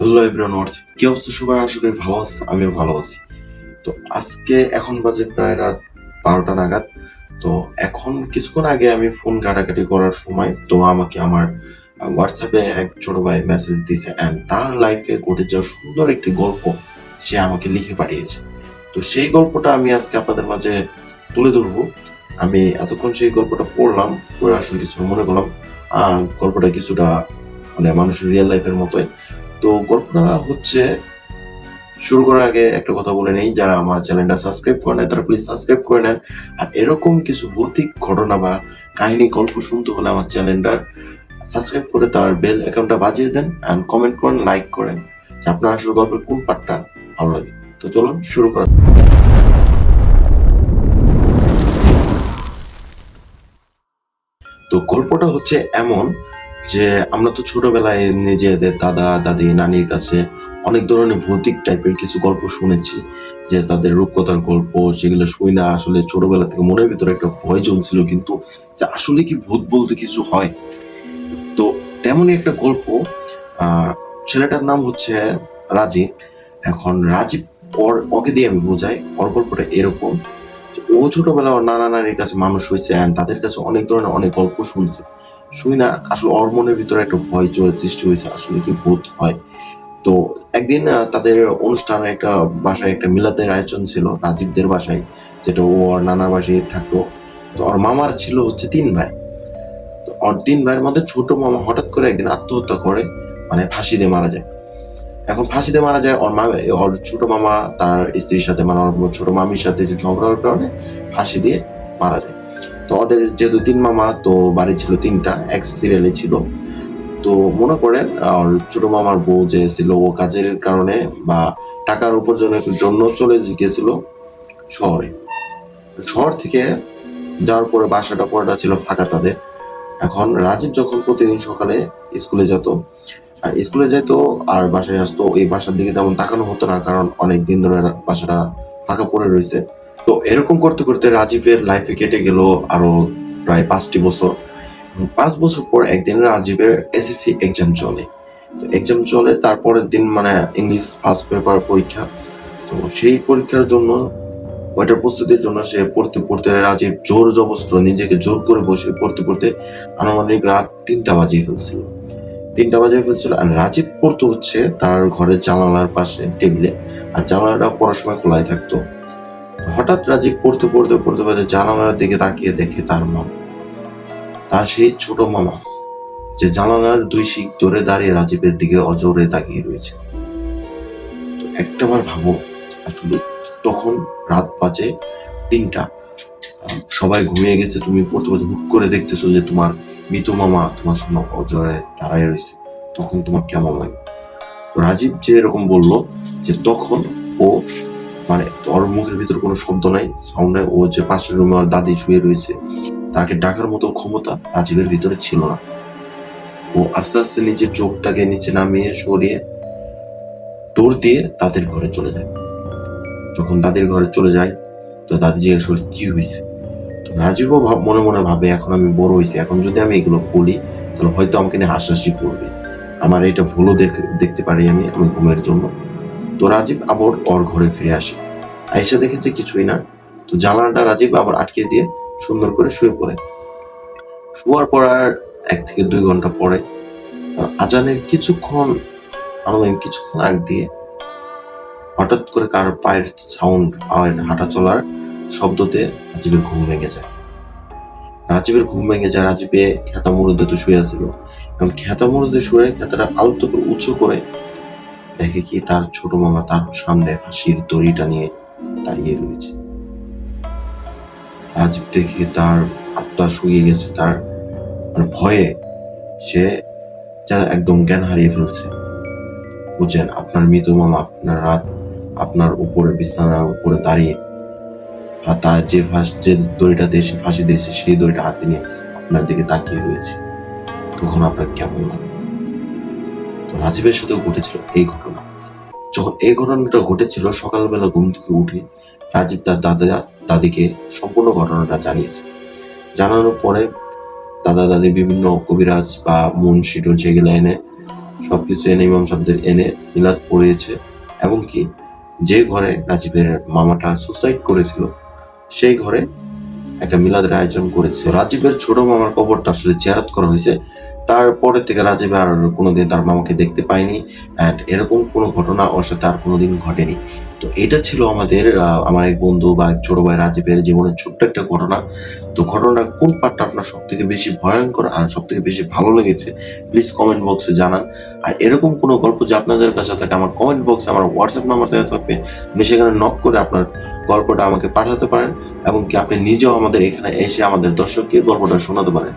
Hello everyone হোয়াটস কি অবস্থা? সবাই আশা করি ভালো আছেন, আমিও ভালো আছি। তো আজকে এখন বাজে প্রায় রাত বারোটা নাগাদ। তো এখন কিছুক্ষণ আগে আমি ফোন কাটাকাটি করার সময় তো আমাকে আমার হোয়াটসঅ্যাপে এক ছোট ভাই মেসেজ দিয়েছে অ্যান্ড তার লাইফে ঘটে যাওয়া সুন্দর একটি গল্প সে আমাকে লিখে পাঠিয়েছে। তো সেই গল্পটা আমি আজকে আপনাদের মাঝে তুলে ধরবো। আমি এতক্ষণ সেই গল্পটা পড়লাম, পড়ে আসলে কিছু মনে করলাম। গল্পটা কিছুটা মানে মানুষের রিয়েল লাইফের মতোই। তো গল্পটা হচ্ছে, শুরু করার আগে একটা কথা বলে নেই, যারা আমার চ্যানেলটা সাবস্ক্রাইব করে নেয় তারা প্লিজ সাবস্ক্রাইব করে নেন। আর এরকম কিছু ভৌতিক ঘটনা বা কাহিনী, গল্প শুনতে হলে আমার চ্যানেলটা সাবস্ক্রাইব করে তার বেল অ্যাকাউন্টটা বাজিয়ে দেন অ্যান্ড কমেন্ট করেন লাইক করেন, যে আপনার আসলে গল্পের কোন পার্টটা ভালো লাগে। তো চলুন শুরু করা তো গল্পটা হচ্ছে এমন যে আমরা তো ছোটবেলায় নিজেদের দাদা, দাদি, নানির কাছে অনেক ধরনের ভৌতিক টাইপের কিছু গল্প শুনেছি, যে তাদের রূপকথার গল্প, সেগুলো শুই না আসলে ছোটবেলা থেকে মনের ভিতরে একটা ভয় জমছিল কিন্তু যে আসলে কি ভূত বলতে কিছু হয়? তো তেমনই একটা গল্প ছেলেটার নাম হচ্ছে রাজীব। এখন রাজীব ওর, ওকে দিয়ে আমি বোঝাই, ওর গল্পটা এরকম ও ছোটবেলা ওর নানা নানির কাছে মানুষ হয়েছে তাদের কাছে অনেক ধরনের অনেক গল্প শুনছে। শুই না, আসলে ওর মনের ভিতরে একটা ভয় জোর সৃষ্টি হয়েছে, আসলে কি ভূত হয়। তো একদিন তাদের অনুষ্ঠানে একটা বাসায় একটা মিলাদের আয়োজন ছিল, রাজীবদের বাসায়, যেটা ও ওর নানার বাসায় থাকতো। তো ওর মামার ছিল হচ্ছে তিন ভাই। তো ওর তিন ভাইয়ের মধ্যে ছোট মামা হঠাৎ করে একদিন আত্মহত্যা করে মানে ফাঁসি দিয়ে মারা যায়। এখন ফাঁসি দিয়ে মারা যায়, ওর মা ওর ছোট মামা তার স্ত্রীর সাথে মানে ওর ছোট মামির সাথে যে ঝগড়ার কারণে ফাঁসি দিয়ে মারা যায়। তো ওদের যেহেতু তিন মামা, তো বাড়ি ছিল তিনটা, এক সিরিয়ালে ছিল। তো মনে করেন, আর ছোট মামার বউ যে ছিল, ও কাজের কারণে বা টাকার উপার্জনের জন্য চলে গিয়েছিল শহরে। শহর থেকে যাওয়ার পরে বাসাটা পড়াটা ছিল ফাঁকা তাদের। এখন রাজীব যখন প্রতিদিন সকালে স্কুলে যেত, আর স্কুলে যেত আর বাসায় আসতো এই বাসার দিকে তেমন তাকানো হতো না, কারণ অনেক দিন ধরে বাসাটা ফাঁকা পড়ে রয়েছে। তো এরকম করতে করতে রাজীবের লাইফে কেটে গেল আরও প্রায় পাঁচটি বছর। পাঁচ বছর পর একদিন রাজীবের এসএসসি এক্সাম চলে। এক্সাম চলে, তারপরের দিন মানে ইংলিশ ফার্স্ট পেপার পরীক্ষা। তো সেই পরীক্ষার জন্য, ওইটার প্রস্তুতির জন্য সে পড়তে পড়তে রাজীব জোর জবস্ত্র নিজেকে জোর করে বসে পড়তে পড়তে আনুমানিক রাত তিনটা বাজিয়ে ফেলছিল। তিনটা বাজিয়ে ফেলছিল, আর রাজীব পড়তে হচ্ছে তার ঘরের জানালার পাশে টেবিলে, আর জানালাটা সময় খোলাই থাকতো। হঠাৎ রাজীব পড়তে পড়তে পড়তে পড়তে জানালার দিকে তাকিয়ে দেখে তার মামা তার সেই ছোট মামা, যে জানালার দুই শিক ধরে দাঁড়িয়ে রাজীবের দিকে অজরে তাকিয়ে রয়েছে। তো একটাবার ভাবো, আসলে তখন রাত বাজে তিনটা। সবাই ঘুমিয়ে গেছে, তুমি পড়তে পড়তে হুট করে দেখতেছো যে তোমার মৃত মামা তোমার সামনে অজরে দাঁড়ায় রয়েছে। তখন তোমার কেমন লাগে? রাজীব যে এরকম বলল যে তখন ও মানে ওর মুখের ভিতর কোনো শব্দ নাই। নাই ও যে পাশের রুমে ওর দাদি শুয়ে রয়েছে, তাকে ডাকার মতো ক্ষমতা রাজীবের ভিতরে ছিল না। ও আস্তে আস্তে নিজের চোখটাকে নিচে নামিয়ে সরিয়ে দৌড় দিয়ে তাদের ঘরে চলে যায়। যখন দাদির ঘরে চলে যায়, তো দাদি জিজ্ঞেস করে, কি হয়েছে তো রাজীবও ভাব, মনে মনে ভাবে, এখন আমি বড় হয়েছি এখন যদি আমি এগুলো বলি, তাহলে হয়তো আমাকে নিয়ে হাসাহাসি করবে। আমার এটা ভুলও দেখ- দেখতে পারি আমি আমি ঘুমের জন্য। তো রাজীব আবার ওর ঘরে ফিরে আসে। আইসা দেখে যে কিছুই না, তো জানালাটা রাজীব আবার আটকে দিয়ে সুন্দর করে শুয়ে পড়ে। শোয়ার পর আর এক থেকে দুই ঘণ্টা পরে, আজানের কিছুক্ষণ আনুমানিক কিছুক্ষণ আগ দিয়ে হঠাৎ করে কার পায়ের সাউন্ড আর হাঁটা চলার শব্দতে রাজীবের ঘুম ভেঙে যায়। রাজীবের ঘুম ভেঙে যায় রাজীবে খেতা মুরুদে তো শুয়ে আছিল এবং খেতা মুরুদে শুয়ে খেতাটা আলতো করে উঁচু করে দেখে কি তার ছোট মামা তার সামনে ফাঁসির দড়িটা নিয়ে দাঁড়িয়ে রয়েছে। রাজীব দেখে তার আত্মা শুয়ে গেছে, তার মানে ভয়ে সে যা একদম জ্ঞান হারিয়ে ফেলছে। বুঝছেন, আপনার মৃত মামা আপনার রাত আপনার উপরে, বিছানার উপরে দাঁড়িয়ে আর তার যে ফাঁস, যে দড়িটা দিয়ে ফাঁসি দিয়েছে, সেই দড়িটা হাতে নিয়ে আপনার দিকে তাকিয়ে রয়েছে। তখন আপনার কেমন লাগে রাজীবের সাথেও ঘটেছিল এই ঘটনা। যখন এই ঘটনাটা ঘটেছিল, সকালবেলা ঘুম থেকে উঠে রাজীব তার দাদা, দাদিকে সম্পূর্ণ ঘটনাটা জানিয়েছে। জানানোর পরে দাদা, দাদি বিভিন্ন কবিরাজ বা মুন্সি টুন্সি এগুলো এনে সব কিছু এনে, ইমাম সাহেবদের এনে মিলাদ পড়িয়েছে। এমনকি যে ঘরে রাজীবের মামাটা সুসাইড করেছিল, সেই ঘরে একটা মিলাদের আয়োজন করেছে। রাজীবের ছোট মামার কবরটা আসলে জিয়ারত করা হয়েছে। তারপরে থেকে রাজীব আর কোনোদিন তার মামাকে দেখতে পায়নি অ্যান্ড এরকম কোনো ঘটনা ওর সাথে আর কোনোদিন ঘটেনি। তো এটা ছিল আমাদের আমার এক বন্ধু বা এক ছোট ভাই রাজীবের জীবনের ছোট্ট একটা ঘটনা। তো ঘটনাটা কোন পার্টটা আপনার সব থেকে বেশি ভয়ঙ্কর আর সব থেকে বেশি ভালো লেগেছে প্লিজ কমেন্ট বক্সে জানান। আর এরকম কোনো গল্প যে আপনাদের কাছে থাকে, আমার কমেন্ট বক্সে আমার হোয়াটসঅ্যাপ নাম্বার দেওয়া থাকবে। আপনি সেখানে নক করে আপনার গল্পটা আমাকে পাঠাতে পারেন এবং কি আপনি নিজেও আমাদের এখানে এসে আমাদের দর্শককে গল্পটা শোনাতে পারেন।